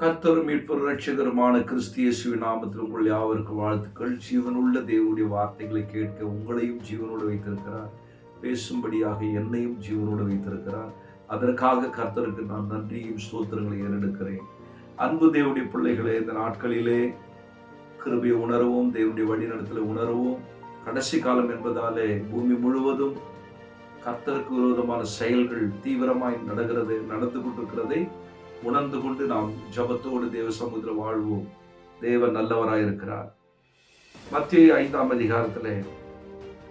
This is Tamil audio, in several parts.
கர்த்தரும் மீட்பரும் ரட்சகருமான கிறிஸ்து நாமத்தில் உங்கள் யாவருக்கும் வாழ்த்துக்கள். ஜீவனுள்ள தேவனுடைய வார்த்தைகளை கேட்க உங்களையும் ஜீவனோடு வைத்திருக்கிறார். பேசும்படியாக என்னையும் ஜீவனோடு வைத்திருக்கிறார். அதற்காக கர்த்தருக்கு நான் நன்றியும் ஸ்தோத்திரங்களை ஏறெடுக்கிறேன். அன்பு தேவனுடைய பிள்ளைகளை இந்த நாட்களிலே கிருபியை உணரவும் தேவனுடைய வழிநடத்தலை உணரவும் கடைசி காலம் என்பதாலே பூமி முழுவதும் கர்த்தருக்கு விரோதமான செயல்கள் தீவிரமாய் நடக்கிறது நடந்து கொண்டிருக்கிறதை உணர்ந்து கொண்டு நாம் ஜபத்தோடு தேவ சமுதிர வாழ்வோம். தேவன் நல்லவராயிருக்கிறார். மத்திய ஐந்தாம் அதிகாரத்திலே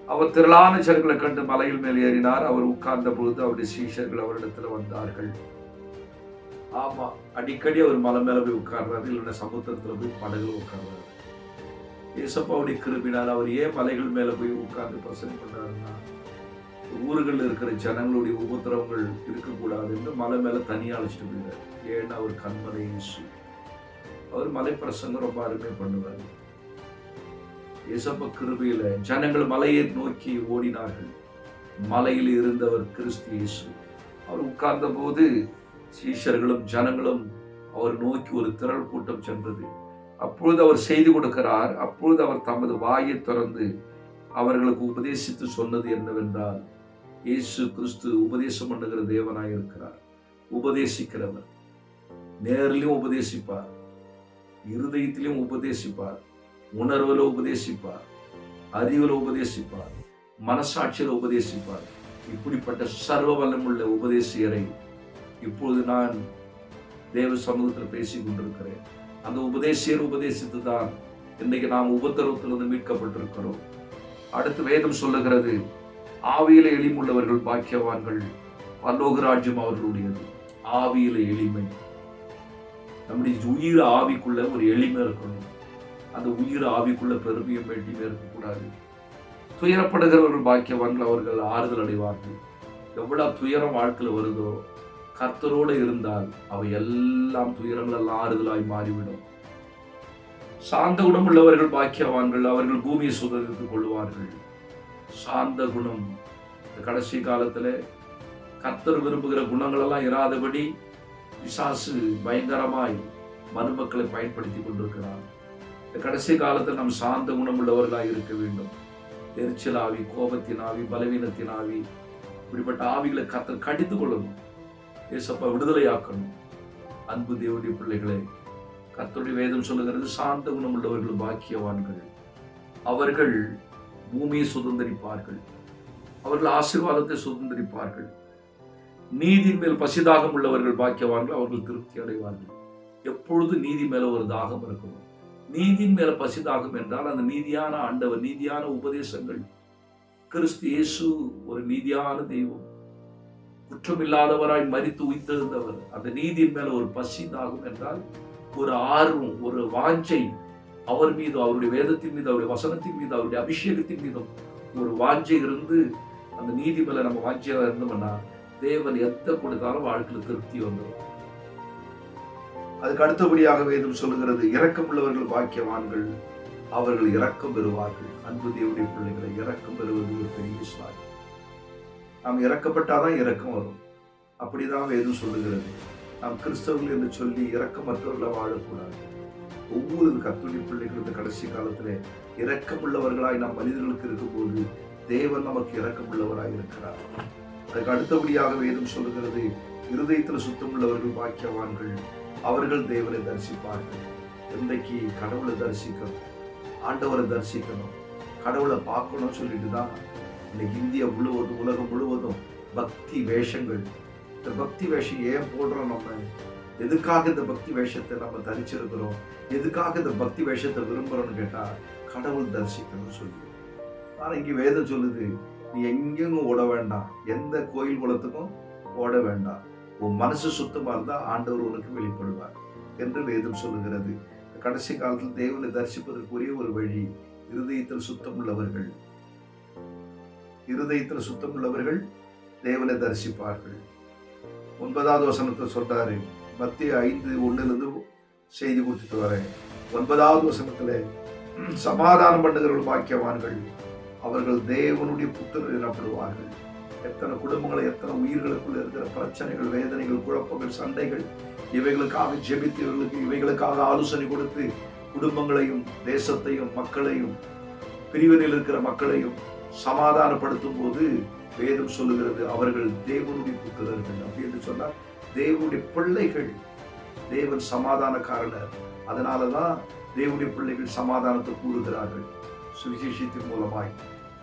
அவர் திரளான ஜனங்களை கண்டு மலையில் மேல் ஏறினார். அவர் உட்கார்ந்த பொழுது அவருடைய சீஷர்கள் அவரிடத்துல வந்தார்கள். ஆமா அடிக்கடி அவர் மலை மேல போய் உட்கார்றாரு. இல்லைன்னா சமுத்திரத்துல போய் படகுல உட்கார்றாரு. ஏசப்பாவுடைய கிருபினால் அவர் ஏன் மலைகள் மேல போய் உட்கார்ந்து பிரசனை பண்றாருன்னா ஊர்களில் இருக்கிற ஜனங்களுடைய உபத்திரவங்கள் இருக்கக்கூடாது என்று மலை மேல தனியா அழைச்சிட்டு போயிறாரு ஏன்னா அவர் கண்மலை இயேசு. அவர் மலை பிரசங்கம் ரொம்ப அருமை பண்ணுவார். இசப்ப கிருபையில ஜனங்கள் மலையை நோக்கி ஓடினார்கள். மலையில் இருந்தவர் கிறிஸ்து இயேசு. அவர் உட்கார்ந்த போது சீஷர்களும் ஜனங்களும் அவர் நோக்கி ஒரு திரள் கூட்டம் சென்றது. அப்பொழுது அவர் செய்து கொடுக்கிறார். அப்பொழுது அவர் தமது வாயை திறந்து அவர்களுக்கு உபதேசித்து சொன்னது என்னவென்றால் இயேசு கிறிஸ்து உபதேசம் பண்ணுகிற தேவனாய் இருக்கிறார். உபதேசிக்கிறவர். நேரிலும் உபதேசிப்பார். இருதயத்திலையும் உபதேசிப்பார். உணர்வில் உபதேசிப்பார். அறிவில் உபதேசிப்பார். மனசாட்சியில் உபதேசிப்பார். இப்படிப்பட்ட சர்வ வல்லமுள்ள உபதேசியரை இப்பொழுது நான் தேவ சமூகத்தில் பேசிக் கொண்டிருக்கிறேன். அந்த உபதேசியர் உபதேசித்து தான் இன்றைக்கு நாம் உபத்திரவத்திலிருந்து மீட்கப்பட்டிருக்கிறோம். அடுத்து வேதம் சொல்லுகிறது ஆவியில எளிமுள்ளவர்கள் பாக்கியவான்கள் பல்லோக ராஜ்யம் அவர்களுடையது. ஆவியில எளிமை. நம்முடைய உயிர் ஆவிக்குள்ள ஒரு எளிமை இருக்கணும். அந்த உயிர் ஆவிக்குள்ள பெருமையும் வேட்டியுமே இருக்கக்கூடாது. துயரப்படுகிறவர்கள் பாக்கியவான்கள் அவர்கள் ஆறுதல் அடைவார்கள். எவ்வளவு துயரம் வாழ்க்கையில் வருதோ கர்த்தரோடு இருந்தால் அவை எல்லாம் துயரங்கள் எல்லாம் ஆறுதலாய் மாறிவிடும். சாந்த குணம் உள்ளவர்கள் பாக்கியவான்கள் அவர்கள் பூமியை சுதந்திரத்துக் கொள்வார்கள். சாந்த குணம். இந்த கடைசி காலத்தில் கத்தர் விரும்புகிற குணங்களெல்லாம் இராதபடி விசாசு பயங்கரமாய் மருமக்களை பயன்படுத்தி கொண்டிருக்கிறார். இந்த கடைசி காலத்தில் நாம் சாந்த குணம் உள்ளவர்களாக இருக்க வேண்டும். எரிச்சல் ஆவி கோபத்தின் ஆவி பலவீனத்தின் ஆவி இப்படிப்பட்ட ஆவிகளை கத்தர் கடித்து கொள்ளணும். ஏசப்பா விடுதலையாக்கணும். அன்பு தேவனுடைய பிள்ளைகளை கத்தருடைய வேதம் சொல்லுகிறது சாந்த குணம் உள்ளவர்கள் பாக்கியவான்கள். அவர்கள் பூமியை சுதந்திரிப்பார்கள். அவர்கள் ஆசீர்வாதத்தை சுதந்திரிப்பார்கள். நீதியின் மேல் பசிதாகம் உள்ளவர்கள் பாக்கியவான்கள் அவர்கள் திருப்தி அடைவார்கள். எப்பொழுது நீதி மேல ஒரு தாகம் இருக்கணும் நீதியின் மேல பசிதாகம் என்றால் அந்த நீதியான ஆண்டவர் நீதியான உபதேசங்கள். கிறிஸ்து இயேசு ஒரு நீதியான தெய்வம். குற்றமில்லாதவராய் மறித்து உயிர்த்தெழுந்தவர். அந்த நீதியின் மேல ஒரு பசி தாகம் என்றால் ஒரு ஆர்வம் ஒரு வாஞ்சை அவர் மீது அவருடைய வேதத்தின் மீது அவருடைய வசனத்தின் மீது அவருடைய அபிஷேகத்தின் மீதும் ஒரு வாஞ்சை இருந்து அந்த நீதி மேல நம்ம வாஞ்சியாக இருந்தோம்னா தேவன் எத்த கொடுத்தாலும் வாழ்க்கையில் திருப்தி வந்துடும் அதுக்கு அடுத்தபடியாக வேதம் சொல்லுகிறது இரக்கம் உள்ளவர்கள் பாக்கியவான்கள் அவர்கள் இரக்கம் பெறுவார்கள். அன்பு தேவடைய பிள்ளைகளை இரக்கம் பெறுவது ஒரு பெரிய சாய். நாம் இறக்கப்பட்டாதான் இரக்கம் வரும். அப்படிதான் வேதம் சொல்லுகிறது. நாம் கிறிஸ்தவர்கள் என்று சொல்லி இரக்கமற்றவர்களாக வாழக்கூடாது. ஒவ்வொரு கத்துடைய பிள்ளைகள் இந்த கடைசி காலத்துல இரக்கமுள்ளவர்களாய் நாம் மனிதர்களுக்கு இருக்கும்போது தேவன் நமக்கு இரக்கமுள்ளவராய் இருக்கிறார். அதுக்கு அடுத்தபடியாக வேதம் சொல்லுகிறது? இருதயத்தில் சுத்தமுள்ளவர்கள் பாக்கியவான்கள் அவர்கள் தேவனை தரிசிப்பார்கள். இன்றைக்கு கடவுளை தரிசிக்கணும்? ஆண்டவரை தரிசிக்கணும். கடவுளை பார்க்கணும்னு சொல்லிட்டு தான் இன்னைக்கு இந்தியா முழுவதும் உலகம் முழுவதும் பக்தி வேஷங்கள். இந்த பக்தி வேஷம் ஏன் போடுறோம் நம்ம? எதுக்காக இந்த பக்தி வேஷத்தை நம்ம தரிச்சிருக்கிறோம்? எதுக்காக இந்த பக்தி வேஷத்தை விரும்புகிறோம்னு கேட்டால் கடவுள் தரிசிக்கணும்னு சொல்லி ஆனால் இங்கே வேதம் சொல்லுது நீ எங்கேயும் ஓட வேண்டாம். எந்த கோயில் குளத்துக்கும் ஓட வேண்டாம். உன் மனசு சுத்தமாக இருந்தால் ஆண்டவர் உனக்கு வெளிப்படுவார் என்று வேதம் சொல்லுகிறது. கடைசி காலத்தில் தேவனை தரிசிப்பதற்குரிய ஒரு வழி இருதயத்தில் சுத்தம் உள்ளவர்கள் இருதயத்தில் சுத்தம் உள்ளவர்கள் தேவனை தரிசிப்பார்கள். ஒன்பதாவது வசனத்தை சொல்றாரு மத்திய ஐந்து ஒன்றுலேருந்து செய்தி கொடுத்துட்டு வரேன். ஒன்பதாவது வசனத்தில் சமாதானம் பண்ணுகிறவர்கள் பாக்கியவான்கள் அவர்கள் தேவனுடைய புத்தர் எனப்படுவார்கள். எத்தனை குடும்பங்களை எத்தனை உயிர்களுக்குள்ள இருக்கிற பிரச்சனைகள் வேதனைகள் குழப்பங்கள் சண்டைகள் இவைகளுக்காக ஜெபித்து இவர்களுக்கு இவைகளுக்காக ஆலோசனை கொடுத்து குடும்பங்களையும் தேசத்தையும் மக்களையும் பிரிவினில் இருக்கிற மக்களையும் சமாதானப்படுத்தும் போது வேதம் சொல்லுகிறது அவர்கள் தேவனுடைய புத்திரர்கள் அப்படின்னு சொன்னால் தேவனுடைய பிள்ளைகள் தேவன் சமாதானக்காரனர் அதனால தான் தேவனுடைய பிள்ளைகள் சமாதானத்தை கூறுகிறார்கள். சுவிசேஷத்தின் மூலமாய்.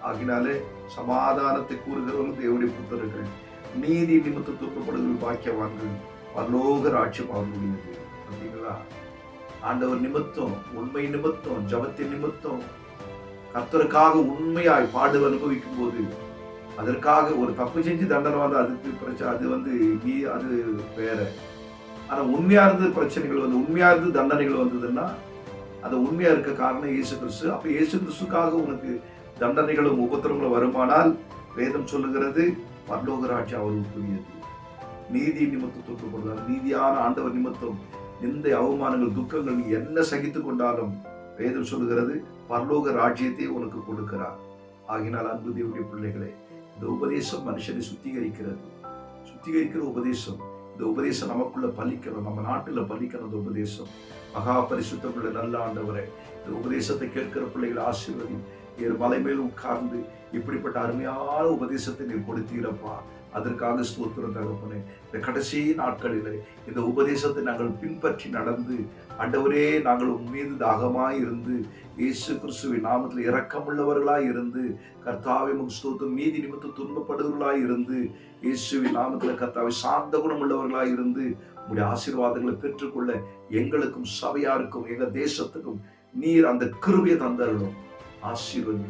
ஆகினாலே சமாதானத்தை கூறுகிறவர்கள் தேவனுடைய புத்தர்கள் நீதி நிமித்த தூக்கப்படுகிற பாக்கியவான்கள் பரலோக ராட்சியம் அவர்களுடையது பார்த்தீங்களா? ஆண்டவர் நிமித்தம் உண்மை நிமித்தம் ஜபத்தின் நிமித்தம் கர்த்தருக்காக உண்மையாய் பாடு அனுபவிக்கும் போது அதற்காக ஒரு தப்பு செஞ்சு தண்டனை வந்து அதுக்கு பிரச்சனை அது வந்து நீ அது வேற. ஆனால் உண்மையாக இருந்து பிரச்சனைகள் வந்து உண்மையாக இருந்து தண்டனைகள் வந்ததுன்னா அது உண்மையாக இருக்க காரணம் இயேசு கிறிஸ்து. அப்போ இயேசு கிறிஸ்துக்காக உனக்கு தண்டனைகளும் உபத்திரங்களும் வருமானால் வேதம் சொல்லுகிறது பரலோகராட்சி அவர்களுக்குரியது. நீதி நிமித்தம் தூக்கப்படுவார் நீதியான ஆண்டவர் நிமித்தம் எந்த அவமானங்கள் துக்கங்கள் நீ என்ன சகித்து கொண்டாலும் வேதம் சொல்லுகிறது பரலோக ராஜ்யத்தை உனக்கு கொடுக்கிறார். ஆகினால் அன்பு தேவனுடைய பிள்ளைகளே இந்த உபதேசம் மனுஷனை சுத்திகரிக்கிறது. சுத்திகரிக்கிற உபதேசம். இந்த உபதேசம் நமக்குள்ள பலிக்கணும் நம்ம நாட்டுல பலிக்கணும் இந்த உபதேசம். மகா பரிசுத்தமுள்ள நல்ல ஆண்டவரை இந்த உபதேசத்தை கேட்கிற பிள்ளைகள் ஆசீர்வதி. என் மலை மேல் உட்கார்ந்து இப்படிப்பட்ட அருமையான உபதேசத்தை நீர் கொடுத்தீரப்பா. அதற்காக ஸ்தோத்திரம் தகப்பனே. இந்த கடைசி நாட்களில் இந்த உபதேசத்தை நாங்கள் பின்பற்றி நடந்து அண்டவரே நாங்கள் உன் மீது தாகமாய் இருந்து இயேசு கிறிஸ்துவின் நாமத்தில் இரக்கமுள்ளவர்களாய் இருந்து கர்த்தாவை முன் ஸ்தோத்திரம். மீதி நிமித்தம் துன்பப்படுவர்களாய் இருந்து இயேசுவின் நாமத்தில் கர்த்தாவை சாந்த உள்ளவர்களாக இருந்து உங்களுடைய ஆசீர்வாதங்களை பெற்றுக்கொள்ள எங்களுக்கும் சபையாருக்கும் எங்கள் தேசத்துக்கும் நீர் அந்த கிருபியை தந்தரணும் ஆசீர்வதி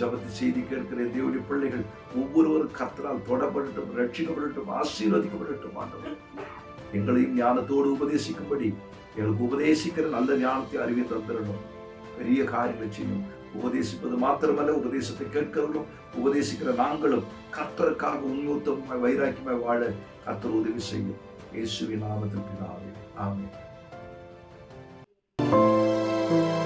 ஜபத்து செய்தி கேட்கிற தேவடைய பிள்ளைகள் ஒவ்வொருவரும் கர்த்தரால் தொடப்படட்டும் ரட்சிக்கப்படட்டும் ஆசீர்வதிக்கப்படட்டும் ஆண்டவர். எங்களையும் ஞானத்தோடு உபதேசிக்கும்படி எங்களுக்கு உபதேசிக்கிற நல்ல ஞானத்தை அறிவை தந்துடணும் பெரிய காரியங்களை செய்யும் உபதேசிப்பது மாத்திரமல்ல உபதேசத்தை கேட்கிறவர்களும் உபதேசிக்கிற நாங்களும் கர்த்தருக்காக உன்னூத்தமாய் வைராக்கியமாய் வாழ கர்த்தர் உதவி செய்யும். இயேசுவின் நாமத்தில் பிதாவே. ஆமே thank you